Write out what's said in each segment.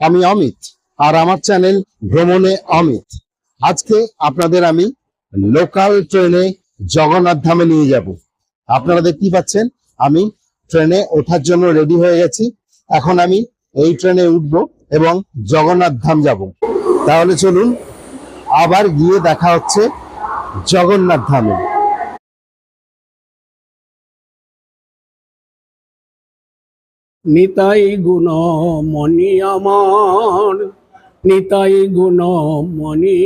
আমি অমিত, আর আমার চ্যানেল ভ্রমণে অমিত। আজকে আপনাদের আমি লোকাল ট্রেনে জগন্নাথ ধামে নিয়ে যাব। আপনারা দেখতেই পাচ্ছেন, আমি ট্রেনে ওঠার জন্য রেডি হয়ে গেছি। এখন আমি এই ট্রেনে উঠব এবং জগন্নাথ ধাম যাব। তাহলে চলুন, আবার গিয়ে দেখা হচ্ছে জগন্নাথ ধামে। নিতাই গুণ মণি আমার নিতাই গুণ মণি।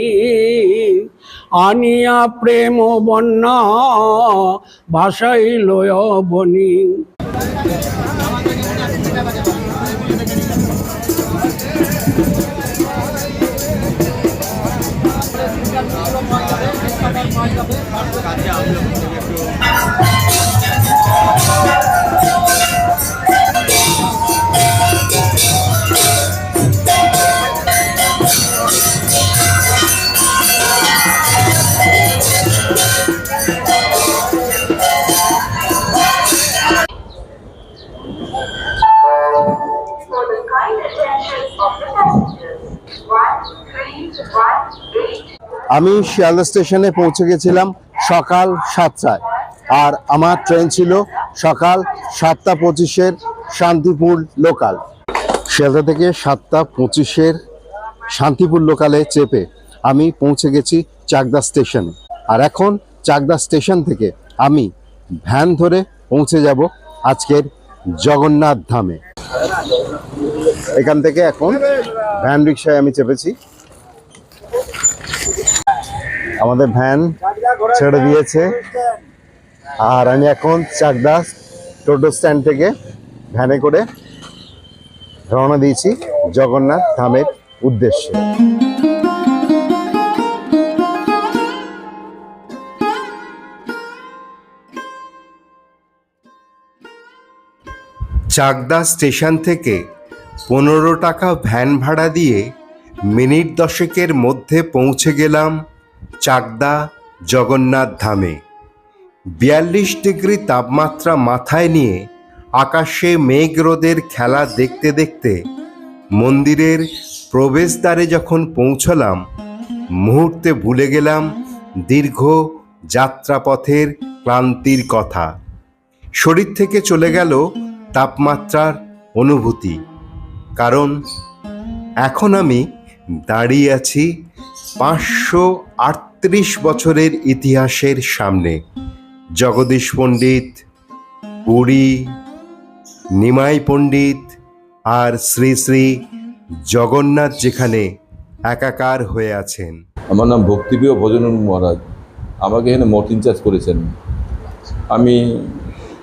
আনিয়া প্রেম বন্যা ভাষাই লয় বনি আমি শিয়ালদা স্টেশনে পৌঁছে গেছিলাম সকাল সাতটায়। আর আমার ট্রেন ছিল সকাল সাতটা পঁচিশের শান্তিপুর লোকাল শিয়ালদা থেকে সাতটা পঁচিশের শান্তিপুর লোকালে চেপে আমি পৌঁছে গেছি চাকদা স্টেশনে। আর এখন চাকদা স্টেশন থেকে আমি ভ্যান ধরে পৌঁছে যাব আজকের জগন্নাথ ধামে। এখান থেকে এখন ভ্যান রিক্সায় আমি চেপেছি। আমাদের ভ্যান ছেড়ে দিয়েছে। আর আমি এখন চাকদা টোটো স্ট্যান্ড থেকে ভ্যানে করে রওনা দিয়েছি জগন্নাথ ধামের উদ্দেশ্যে। চাকদা স্টেশন থেকে পনেরো টাকা ভ্যান ভাড়া দিয়ে মিনিট দশেকের মধ্যে পৌঁছে গেলাম চাকদা জগন্নাথ ধামে। বিয়াল্লিশ ডিগ্রি তাপমাত্রা মাথায় নিয়ে আকাশে মেঘ রোদের খেলা দেখতে দেখতে মন্দিরের প্রবেশদ্বারে যখন পৌঁছলাম, মুহূর্তে ভুলে গেলাম দীর্ঘ যাত্রাপথের ক্লান্তির কথা। শরীর থেকে চলে গেল তাপমাত্রার অনুভূতি। কারণ এখন আমি দাঁড়িয়ে আছি পাঁচশো আটত্রিশ বছরের ইতিহাসের সামনে। জগদীশ পণ্ডিত, পুরী, নিমাই পণ্ডিত আর শ্রী শ্রী জগন্নাথ যেখানে একাকার হয়ে আছেন। আমার নাম ভক্তিপ্রিয় ভজনন মহারাজ। আমাকে এখানে মঠ ইনচার্জ করেছেন। আমি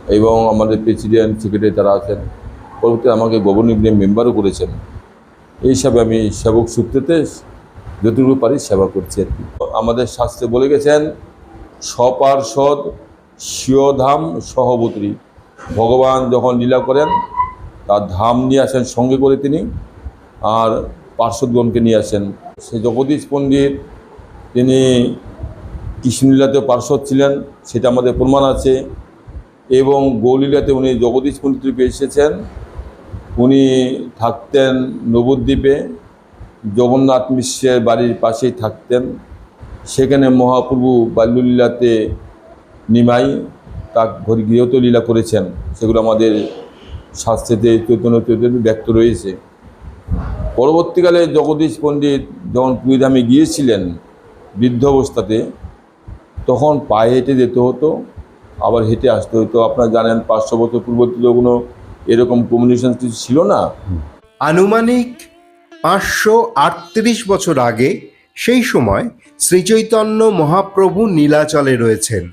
এবং আমাদের প্রেসিডেন্ট সেক্রেটারি তারা আছেন। পরবর্তী আমাকে গভর্নিং মেম্বারও করেছেন। এই হিসাবে আমি সেবক সূত্রেতে যতটুকু পারি সেবা করছি আমাদের শাস্ত্রে বলে গেছেন স্বপার্ষদ স্বধাম সহবতী। ভগবান যখন লীলা করেন, তার ধাম নিয়ে আসেন সঙ্গে করে তিনি, আর পার্শ্বদগণকে নিয়ে আসেন। সে জগদীশ পণ্ডিত, তিনি কৃষ্ণলীলাতে পার্শ্বদ ছিলেন, সেটা আমাদের প্রমাণ আছে। এবং গৌলীলাতে উনি জগদীশ পণ্ডিত রূপে এসেছেন। উনি থাকতেন নবদ্বীপে, জগন্নাথ মিশ্রের বাড়ির পাশেই থাকতেন। সেখানে মহাপ্রভু বাল্যলীলাতে নিমাই তা ঘরে গৃহত লীলা করেছেন। সেগুলো আমাদের শাস্ত্রেতে চৈতন্য চৈতন্য ব্যক্ত রয়েছে। পরবর্তীকালে জগদীশ পণ্ডিত যখন পুরীধামে গিয়েছিলেন বৃদ্ধ অবস্থাতে, তখন পায়ে হেঁটে যেতে হতো, আবার হেঁটে আসতে হতো। আপনারা জানেন পাঁচশো বছর পূর্ববর্তী কোনো এরকম কমিউনিকেশন কিছু ছিল না। আনুমানিক পাঁচশো আটত্রিশ বছর আগে সেই সময় শ্রীচৈতন্য মহাপ্রভু নীলাচলে রয়েছেন।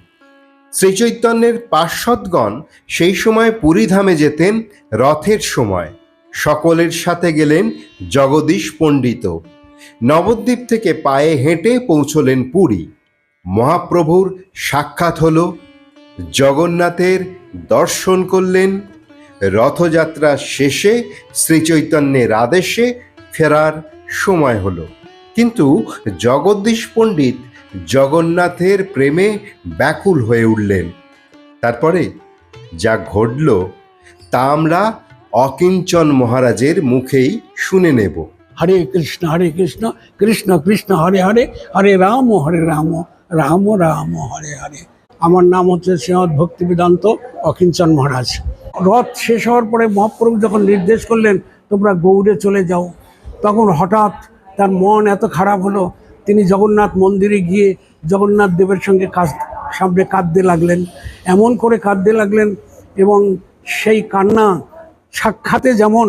শ্রীচৈতন্যের পার্শ্বদগণ সেই সময় পুরীধামে যেতেন রথের সময়। সকলের সাথে গেলেন জগদীশ পণ্ডিত। নবদ্বীপ থেকে পায়ে হেঁটে পৌঁছলেন পুরী। মহাপ্রভুর সাক্ষাৎ হল। জগন্নাথের দর্শন করলেন রথযাত্রা শেষে শ্রীচৈতন্যের আদেশে ফেরার সময় হলো। কিন্তু জগদীশ পণ্ডিত জগন্নাথের প্রেমে ব্যাকুল হয়ে উঠলেন। তারপরে যা ঘটল, তা আমরা অকিঞ্চন মহারাজের মুখেই শুনে নেব। হরে কৃষ্ণ হরে কৃষ্ণ কৃষ্ণ কৃষ্ণ, হরে হরে হরে রাম হরে রাম রাম রাম, হরে হরে। আমার নাম হচ্ছে শ্রীমদ ভক্তি বেদান্ত অকিঞ্চন মহারাজ। রথ শেষ হওয়ার পরে মহাপ্রভু যখন নির্দেশ করলেন, তোমরা গৌড়ে চলে যাও। তখন হঠাৎ তার মন এত খারাপ হলো, তিনি জগন্নাথ মন্দিরে গিয়ে জগন্নাথ দেবের সঙ্গে কাজ, সামনে কাঁদতে লাগলেন, এমন করে কাঁদতে লাগলেন এবং সেই কান্না সাক্ষাতে যেমন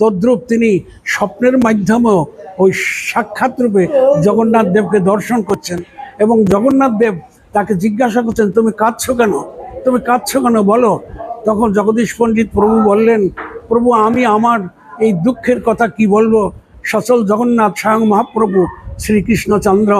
তদ্রূপ তিনি স্বপ্নের মাধ্যমেও ওই সাক্ষাৎ রূপে জগন্নাথ দেবকে দর্শন করছেন এবং জগন্নাথ দেব তাকে জিজ্ঞাসা করছেন, তুমি কাঁদছো কেন? তুমি কাঁদছো কেন? বলো। তখন জগদীশ পণ্ডিত প্রভু বললেন, প্রভু, আমি আমার এই দুঃখের কথা কি বলব? সচল জগন্নাথ স্বয়ং মহাপ্রভু শ্রীকৃষ্ণচন্দ্র।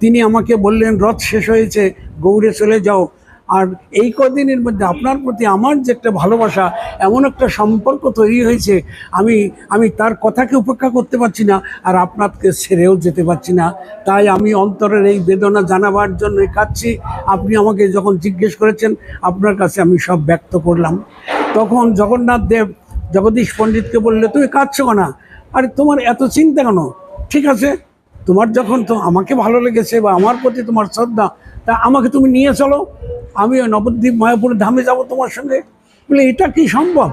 তিনি আমাকে বললেন, রথ শেষ হয়েছে, গৌড়ে চলে যাও। আর এই কদিনের মধ্যে আপনার প্রতি আমার যে একটা ভালোবাসা, এমন একটা সম্পর্ক তৈরি হয়েছে, আমি আমি তার কথাকে উপেক্ষা করতে পারছি না আর আপনাকে ছেড়েও যেতে পারছি না। তাই আমি অন্তরের এই বেদনা জানাবার জন্য কাঁদছি আপনি আমাকে যখন জিজ্ঞেস করেছেন, আপনার কাছে আমি সব ব্যক্ত করলাম। তখন জগন্নাথ দেব, জগদীশ পণ্ডিতকে বললে, তুমি কাঁদছো না আরে তোমার এত চিন্তা কেন? ঠিক আছে, তোমার যখন তো আমাকে ভালো লেগেছে বা আমার প্রতি তোমার শ্রদ্ধা তা আমাকে তুমি নিয়ে চলো। আমি ওই নবদ্বীপ মায়াপুর ধামে যাব তোমার সঙ্গে। বলে, এটা কি সম্ভব?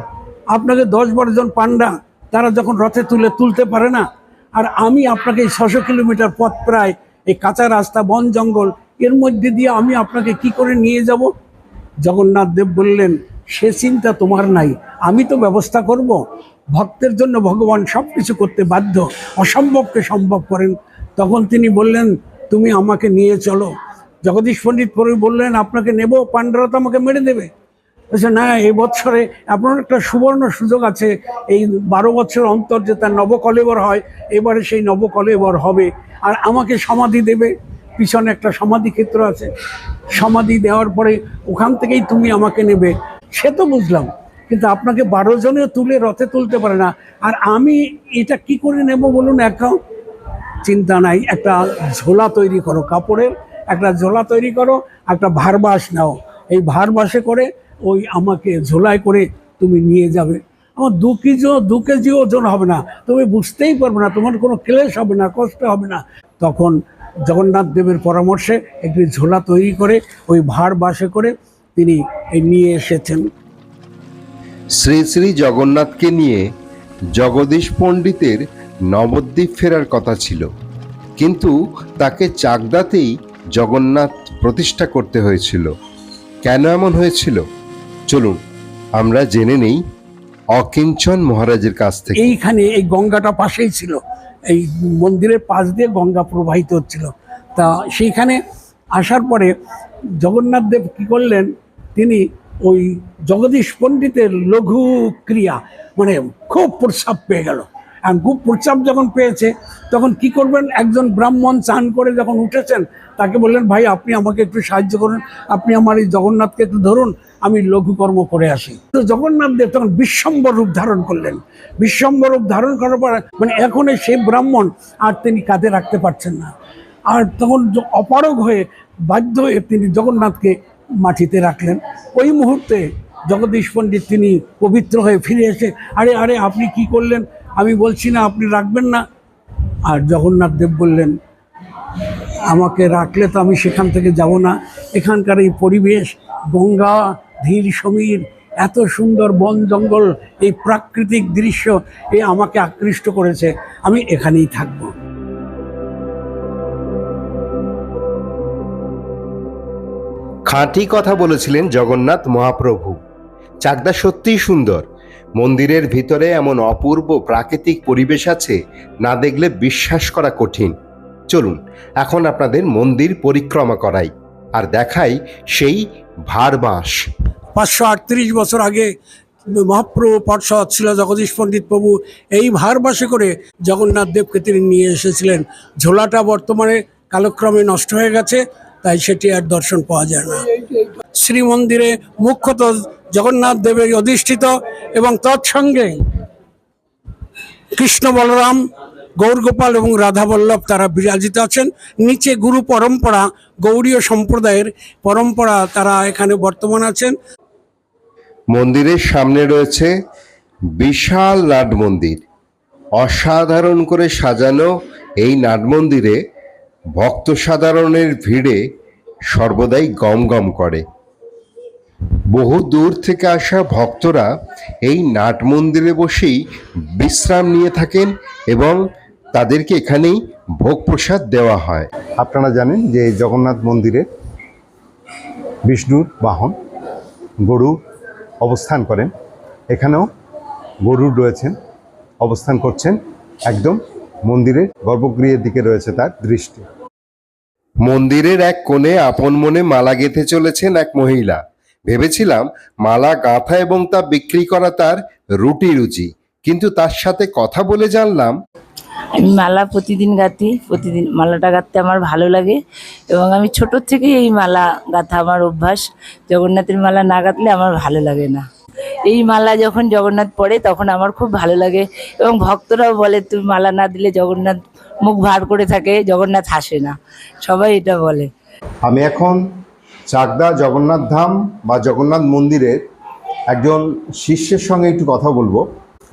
আপনাকে দশ বারো জন পান্ডা তারা যখন রথে তুলে তুলতে পারে না, আর আমি আপনাকে এই ছশো কিলোমিটার পথ প্রায়, এই কাঁচা রাস্তা, বন জঙ্গল, এর মধ্যে দিয়ে আমি আপনাকে কি করে নিয়ে যাব? জগন্নাথ দেব বললেন, সে চিন্তা তোমার নাই। আমি তো ব্যবস্থা করব। ভক্তের জন্য ভগবান সব কিছু করতে বাধ্য। অসম্ভবকে সম্ভব করেন। তখন তিনি বললেন, তুমি আমাকে নিয়ে চলো। জগদীশ পণ্ডিত পরে বললেন, আপনাকে নেব, পাণ্ডরা তো আমাকে মেরে দেবে। বলছে, না, এই বছরে আপনার একটা সুবর্ণ সুযোগ আছে। এই বারো বছর অন্তর যে তার নবকলেবর হয়, এবারে সেই নবকলেবর হবে আর আমাকে সমাধি দেবে। পিছনে একটা সমাধি ক্ষেত্র আছে। সমাধি দেওয়ার পরে ওখান থেকেই তুমি আমাকে নেবে। সে তো বুঝলাম, কিন্তু আপনাকে বারো জনেও তুলে রথে তুলতে পারে না। আর আমি এটা কি করে নেব বলুন, একা? চিন্তা নাই, একটা ঝোলা তৈরি করো, কাপড়ের একটা ঝোলা তৈরি করো, একটা ভারবাস নাও। এই ভারবাসে করে ওই আমাকে ঝোলায় করে তুমি নিয়ে যাবে। আমার দু কেজি দু কেজি ওজন হবে না। তুমি বুঝতেই পারবে না, তোমার কোনো ক্লেশ হবে না, কষ্ট হবে না। তখন জগন্নাথ দেবের পরামর্শে একটি ঝোলা তৈরি করে ওই ভার বাসে করে তিনি নিয়ে এসেছেন। শ্রী শ্রী জগন্নাথকে নিয়ে জগদীশ পণ্ডিতের নবদ্বীপ ফেরার কথা ছিল। কিন্তু তাকে চাকদাতেই জগন্নাথ প্রতিষ্ঠা করতে হয়েছিল। কেন এমন হয়েছিল? চলুন, আমরা জেনে নেই অকিঞ্চন মহারাজের কাছ থেকে। এইখানে এই গঙ্গাটা পাশেই ছিল। এই মন্দিরের পাশ দিয়ে গঙ্গা প্রবাহিত হচ্ছিল। তা সেইখানে আসার পরে জগন্নাথ দেব কী করলেন? তিনি ওই জগদীশ পণ্ডিতের লঘু ক্রিয়া মানে খুব প্রস্রাব পেয়ে গেল। আর খুব প্রস্রাব যখন পেয়েছে, তখন কি করবেন? একজন ব্রাহ্মণ চান করে যখন উঠেছেন, তাকে বললেন, ভাই, আপনি আমাকে একটু সাহায্য করুন। আপনি আমার এই জগন্নাথকে একটু ধরুন, আমি লঘুকর্ম করে আসি। তো জগন্নাথ দেব তখন বিশ্বম্বর রূপ ধারণ করলেন। বিশ্বম্বর রূপ ধারণ করার পর মানে এখন সেই ব্রাহ্মণ আর তিনি কাঁধে রাখতে পারছেন না। আর তখন অপারগ হয়ে বাধ্য হয়ে তিনি জগন্নাথকে মাটিতে রাখলেন। ওই মুহূর্তে জগদীশ পণ্ডিত তিনি পবিত্র হয়ে ফিরে এসে, আরে আরে, আপনি কি করলেন? আমি বলছি না, আপনি রাখবেন না। আর জগন্নাথ দেব বললেন, আমাকে রাখলে তো আমি সেখান থেকে যাব না। এখানকার এই পরিবেশ, গঙ্গা, ধীর সমীর, এত সুন্দর বন জঙ্গল, এই প্রাকৃতিক দৃশ্য, এ আমাকে আকৃষ্ট করেছে। আমি এখানেই থাকব। খাঁটি কথা বলেছিলেন জগন্নাথ মহাপ্রভু। চাকদা সত্যিই সুন্দর। মন্দিরের ভিতরে এমন অপূর্ব প্রাকৃতিক পরিবেশ আছে, না দেখলে বিশ্বাস করা কঠিন। চলুন, এখন আপনাদের মন্দির পরিক্রমা করাই, আর দেখাই সেই ভারবাস পাঁচশো আটত্রিশ বছর আগে মহাপ্রভু পার্শ্বদ ছিল জগদীশ পণ্ডিত প্রভু, এই ভারবাসে করে জগন্নাথ দেবকে তিনি নিয়ে এসেছিলেন। ঝোলাটা বর্তমানে কালক্রমে নষ্ট হয়ে গেছে, তাই সেটি আর দর্শন পাওয়া যায় না। শ্রীমন্দিরে মুখ্যত জগন্নাথ দেবের অধিষ্ঠিত এবং তৎসঙ্গে কৃষ্ণ বলরাম, গৌরগোপাল এবং রাধা বল্লভ তারা বিরাজিত আছেন। নিচে গুরু পরম্পরা গৌড়ীয় সম্প্রদায়ের পরম্পরা তারা এখানে বর্তমান আছেন। মন্দিরের সামনে রয়েছে বিশাল নাট মন্দির। অসাধারণ করে সাজানো এই নাট মন্দিরে ভক্ত সাধারণের ভিড়ে সর্বদাই গম গম করে। বহু দূর থেকে আসা ভক্তরা এই নাট মন্দিরে বসেই বিশ্রাম নিয়ে থাকেন এবং তাদেরকে এখানেই ভোগ প্রসাদ দেওয়া হয়। আপনারা জানেন যে জগন্নাথ মন্দিরে বিষ্ণুর বাহন গরু অবস্থান করেন। এখানেও গরু রয়েছেন অবস্থান করছেন। একদম মন্দিরের গর্ভগৃহের দিকে রয়েছে তার দৃষ্টি। মন্দিরের এক কোণে আপন মনে মালা গেঁথে চলেছেন এক মহিলা। ভেবেছিলাম মালা গাঁথা এবং তা বিক্রি করা তার রুটি রুচি কিন্তু তার সাথে কথা বলে জানলাম আমি মালা প্রতিদিন গাঁথি প্রতিদিন মালাটা গাঁথতে আমার ভালো লাগে এবং আমি ছোটোর থেকেই এই মালা গাঁথা আমার অভ্যাস। জগন্নাথের মালা না গাঁথলে আমার ভালো লাগে না। এই মালা যখন জগন্নাথ পড়ে তখন আমার খুব ভালো লাগে এবং ভক্তরাও বলে তুমি মালা না দিলে জগন্নাথ মুখ ভার করে থাকে জগন্নাথ হাসে না। সবাই এটা বলে। আমি এখন চাকদা জগন্নাথ ধাম বা জগন্নাথ মন্দিরের একজন শিষ্যের সঙ্গে একটু কথা বলব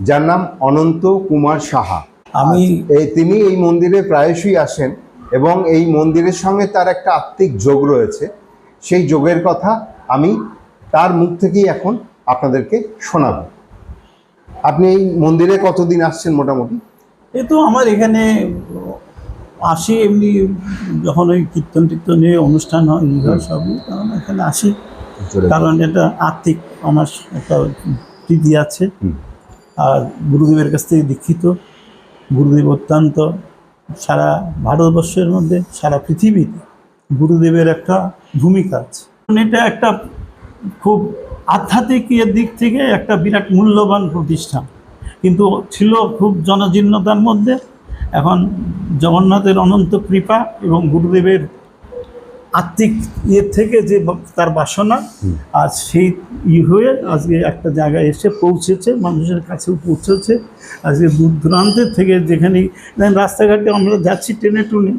যার নাম অনন্ত কুমার সাহা। আমি এই তিনি এই মন্দিরে প্রায়শই আসেন এবং এই মন্দিরের সঙ্গে তার একটা আত্মিক যোগ রয়েছে। সেই যোগের কথা আমি তার মুখ থেকেই এখন আপনাদেরকে শোনাবো। আপনি এই মন্দিরে কতদিন আসছেন মোটামুটি? এ তো আমার এখানে আসি এমনি যখন ওই কীর্তন টীর্তনের অনুষ্ঠান হয় এই হয় সবই তখন এখানে আসি। কারণ এটা আর্থিক আমার একটা প্রীতি আছে। আর গুরুদেবের কাছ থেকে দীক্ষিত গুরুদেব অত্যন্ত সারা ভারতবর্ষের মধ্যে সারা পৃথিবীতে গুরুদেবের একটা ভূমিকা আছে। এটা একটা খুব আধ্যাত্মিক দিক থেকে একটা বিরাট মূল্যবান প্রতিষ্ঠান। কিন্তু ছিল খুব জনজীর্ণতার মধ্যে এখন জগন্নাথের অনন্ত কৃপা এবং গুরুদেবের আত্মিক ইয়ের থেকে যে তার বাসনা আজ সেই ই হয়ে আজকে একটা জায়গায় এসে পৌঁছেছে মানুষের কাছেও পৌঁছেছে। আজকে দূর দূরান্তের থেকে যেখানে দেখেন রাস্তাঘাটে আমরা যাচ্ছি ট্রেনে টুনে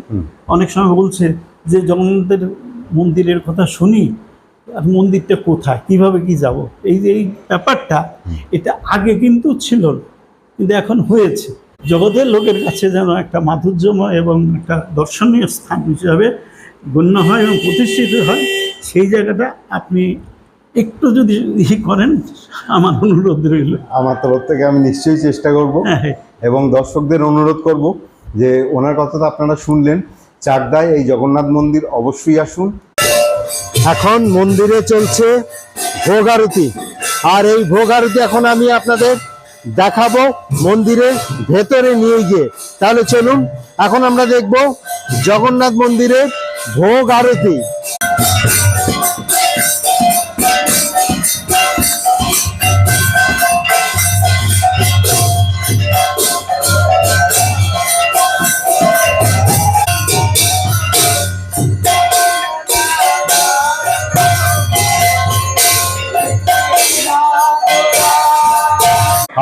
অনেক সময় বলছে যে জগন্নাথের মন্দিরের কথা শুনি আর মন্দিরটা কোথায়? কীভাবে কি যাব? এই যে এই ব্যাপারটা এটা আগে কিন্তু ছিল না কিন্তু এখন হয়েছে। জগতের লোকের কাছে যেন একটা মাধুর্যময় এবং একটা দর্শনীয় স্থান হিসাবে গণ্য হয় এবং প্রতিষ্ঠিত হয় সেই জায়গাটা আপনি একটু যদি ই করেন আমার অনুরোধ রইল। আমার তরফ থেকে আমি নিশ্চয়ই চেষ্টা করব হ্যাঁ এবং দর্শকদের অনুরোধ করব যে ওনার কথা তো আপনারা শুনলেন চাকদায় এই জগন্নাথ মন্দির অবশ্যই আসুন। এখন মন্দিরে চলছে ভোগ আরতি আর এই ভোগ আরতি এখন আমি আপনাদের দেখাবো মন্দিরের ভেতরে নিয়ে গিয়ে। তাহলে চলুন এখন আমরা দেখব জগন্নাথ মন্দিরের ভোগ আরতি।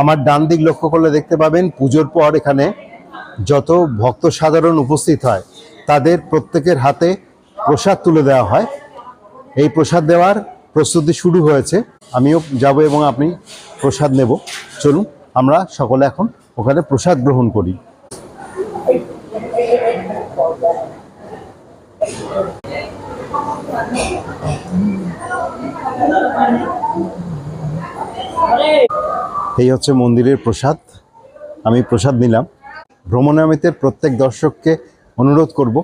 আমার ডান দিক লক্ষ্য করলে দেখতে পাবেন পুজোর পর এখানে যত ভক্ত সাধারণ উপস্থিত হয়, তাদের প্রত্যেকের হাতে প্রসাদ তুলে দেওয়া হয়। এই প্রসাদ দেওয়ার প্রস্তুতি শুরু হয়েছে। আমিও যাব এবং আপনি প্রসাদ নেব। চলুন, আমরা সকলে এখন ওখানে প্রসাদ গ্রহণ করি। এই হচ্ছে মন্দিরের প্রসাদ। আমি প্রসাদ নিলাম। ভ্রমণামিতের প্রত্যেক দর্শককে অনুরোধ করব,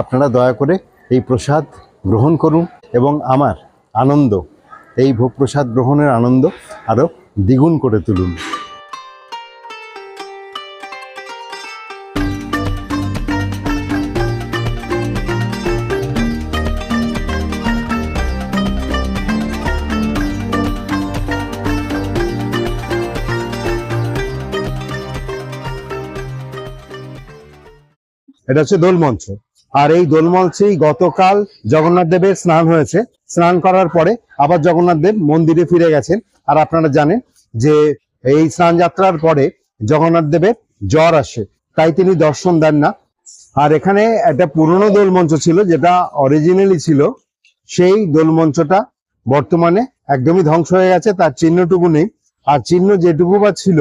আপনারা দয়া করে এই প্রসাদ গ্রহণ করুন এবং আমার আনন্দ, এই ভোগ প্রসাদ গ্রহণের আনন্দ আরও দ্বিগুণ করে তুলুন। এটা হচ্ছে দোলমঞ্চ। আর এই দোলমঞ্চেই গতকাল জগন্নাথ দেবের স্নান হয়েছে। স্নান করার পরে আবার জগন্নাথ দেব মন্দিরে ফিরে গেছেন। আর আপনারা জানেন যে এই স্নান যাত্রার পরে জগন্নাথ দেবের জ্বর আসে। তাই তিনি দর্শন দেন না। আর এখানে একটা পুরনো দোলমঞ্চ ছিল যেটা অরিজিনালি ছিল, সেই দোলমঞ্চটা বর্তমানে একদমই ধ্বংস হয়ে গেছে, তার চিহ্নটুকু নেই। আর চিহ্ন যেটুকু বা ছিল,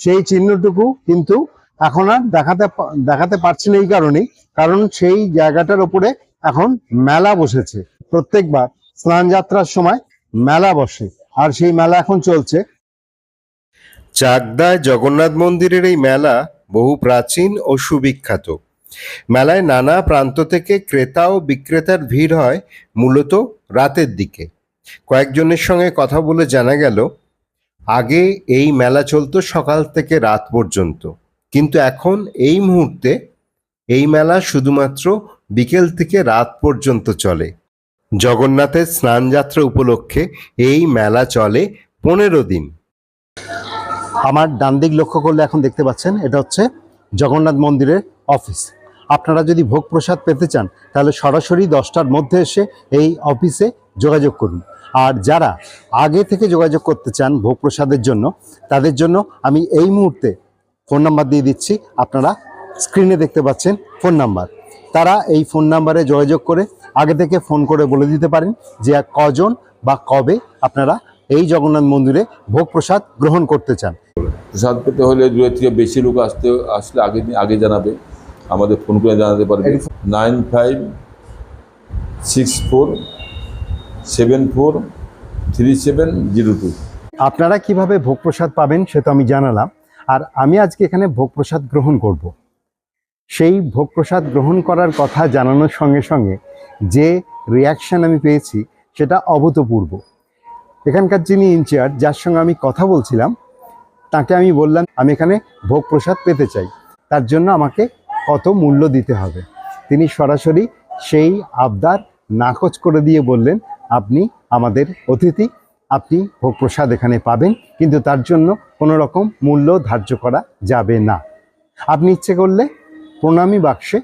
সেই চিহ্নটুকু কিন্তু এখন আর দেখাতে দেখাতে পারছি না এই কারণেই, কারণ সেই জায়গাটার উপরে এখন মেলা বসেছে। প্রত্যেকবার স্নান যাত্রার সময় মেলা বসে, আর সেই মেলা এখন চলছে। চাকদায় জগন্নাথ মন্দিরের এই মেলা বহু প্রাচীন ও সুবিখ্যাত। মেলায় নানা প্রান্ত থেকে ক্রেতা ও বিক্রেতার ভিড় হয় মূলত রাতের দিকে। কয়েকজনের সঙ্গে কথা বলে জানা গেল, আগে এই মেলা চলতো সকাল থেকে রাত পর্যন্ত। কিন্তু এখন এই মুহূর্তে এই মেলা শুধুমাত্র বিকেল থেকে রাত পর্যন্ত চলে। জগন্নাথের স্নানযাত্রা উপলক্ষে এই মেলা চলে পনেরো দিন। আমার ডান দিক লক্ষ্য করলে এখন দেখতে পাচ্ছেন, এটা হচ্ছে জগন্নাথ মন্দিরের অফিস। আপনারা যদি ভোগ প্রসাদ পেতে চান, তাহলে সরাসরি দশটার মধ্যে এসে এই অফিসে যোগাযোগ করুন। আর যারা আগে থেকে যোগাযোগ করতে চান ভোগ প্রসাদের জন্য, তাদের জন্য আমি এই মুহূর্তে ফোন নাম্বার দিয়ে দিচ্ছি। আপনারা স্ক্রিনে দেখতে পাচ্ছেন ফোন নাম্বার। তারা এই ফোন নাম্বারে যোগাযোগ করে আগে থেকে ফোন করে বলে দিতে পারেন যে কজন বা কবে আপনারা এই জগন্নাথ মন্দিরে ভোগ প্রসাদ গ্রহণ করতে চান। প্রসাদ পেতে হলে দূরের থেকে বেশি লোক আসতে আসলে আগে আগে জানাবে। আমাদের ফোন করে জানাতে পারবে। Nine five six four seven four three seven zero two. আপনারা কীভাবে ভোগ প্রসাদ পাবেন সে তো আমি জানালাম। আর আমি আজকে এখানে ভোগ প্রসাদ গ্রহণ করব। সেই ভোগ প্রসাদ গ্রহণ করার কথা জানানোর সঙ্গে সঙ্গে যে রিয়াকশন আমি পেয়েছি সেটা অভূতপূর্ব। এখানকার যিনি ইনচার্জ যার সঙ্গে আমি কথা বলছিলাম, তাকে আমি বললাম, আমি এখানে ভোগ প্রসাদ পেতে চাই। তার জন্য আমাকে কত মূল্য দিতে হবে? তিনি সরাসরি সেই আবদার নাকচ করে দিয়ে বললেন, আপনি আমাদের অতিথি আপনি ভোগ প্রসাদ এখানে পাবেন, কিন্তু তার জন্য কোনো রকম মূল্য ধার্য করা যাবে না। আপনি ইচ্ছে করলে প্রণামী বাক্সে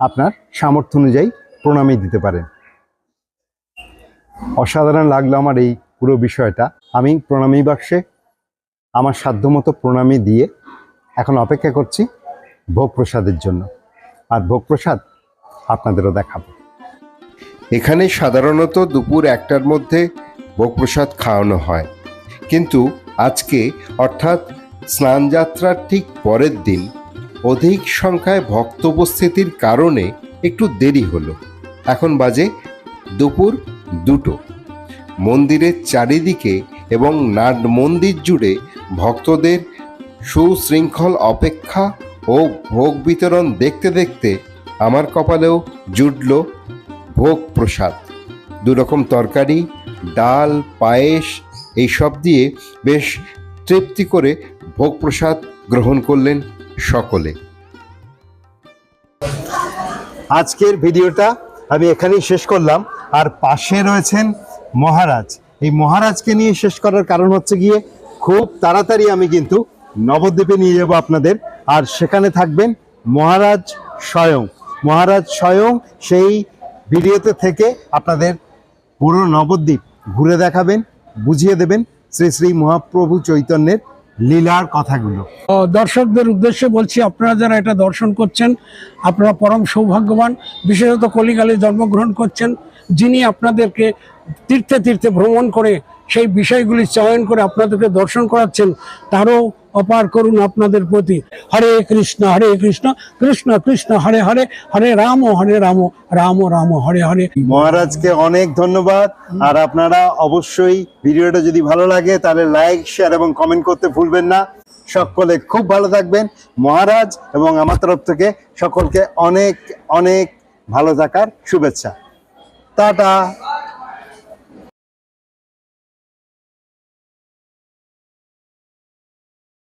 আপনার সামর্থ্য অনুযায়ী প্রণামী দিতে পারেন। অসাধারণ লাগল আমার এই পুরো বিষয়টা। আমি প্রণামী বাক্সে আমার সাধ্যমতো প্রণামী দিয়ে এখন অপেক্ষা করছি ভোগ প্রসাদের জন্য। আর ভোগ প্রসাদ আপনাদেরও দেখাবো। এখানে সাধারণত দুপুর একটার মধ্যে ভোগ প্রসাদ খাওয়ানো হয়। কিন্তু আজকে অর্থাৎ স্নানযাত্রার ঠিক পরের দিন অধিক সংখ্যায় ভক্ত উপস্থিতির কারণে একটু দেরি হলো। এখন বাজে দুপুর দুটো। মন্দিরের চারিদিকে এবং নাট মন্দির জুড়ে ভক্তদের সুশৃঙ্খল অপেক্ষা ও ভোগ বিতরণ দেখতে দেখতে আমার কপালেও জুটল ভোগ প্রসাদ দুরকম তরকারি, ডাল, পায়েস, এইসব দিয়ে বেশ তৃপ্তি করে ভোগ প্রসাদ গ্রহণ করলেন সকলে। আজকের ভিডিওটা আমি এখানেই শেষ করলাম। আর পাশে রয়েছেন মহারাজ। এই মহারাজকে নিয়ে শেষ করার কারণ হচ্ছে গিয়ে খুব তাড়াতাড়ি আমি কিন্তু নবদ্বীপে নিয়ে যাব আপনাদের। আর সেখানে থাকবেন মহারাজ স্বয়ং। মহারাজ স্বয়ং সেই ভিডিওতে থেকে আপনাদের পুরো নবদ্বীপ ঘুরে দেখাবেন, বুঝিয়ে দেবেন শ্রী শ্রী মহাপ্রভু চৈতন্যের লীলার কথাগুলো। দর্শকদের উদ্দেশ্যে বলছি, আপনারা যারা এটা দর্শন করছেন, আপনারা পরম সৌভাগ্যবান। বিশেষত কলিকালে জন্মগ্রহণ করছেন, যিনি আপনাদেরকে তীর্থে তীর্থে ভ্রমণ করে সেই বিষয়গুলি চয়ন করে আপনাদেরকে দর্শন করাচ্ছেন, তারও অপার করুন আপনাদের প্রতি। হরে কৃষ্ণ হরে কৃষ্ণ কৃষ্ণ কৃষ্ণ, হরে হরে হরে রাম হরে রাম রাম রাম, হরে হরে। মহারাজকে অনেক ধন্যবাদ। আর আপনারা অবশ্যই ভিডিওটা যদি ভালো লাগে, তাহলে লাইক শেয়ার এবং কমেন্ট করতে ভুলবেন না। সকলে খুব ভালো থাকবেন। মহারাজ এবং আমার তরফ থেকে সকলকে অনেক অনেক ভালো থাকার শুভেচ্ছা। টাটা।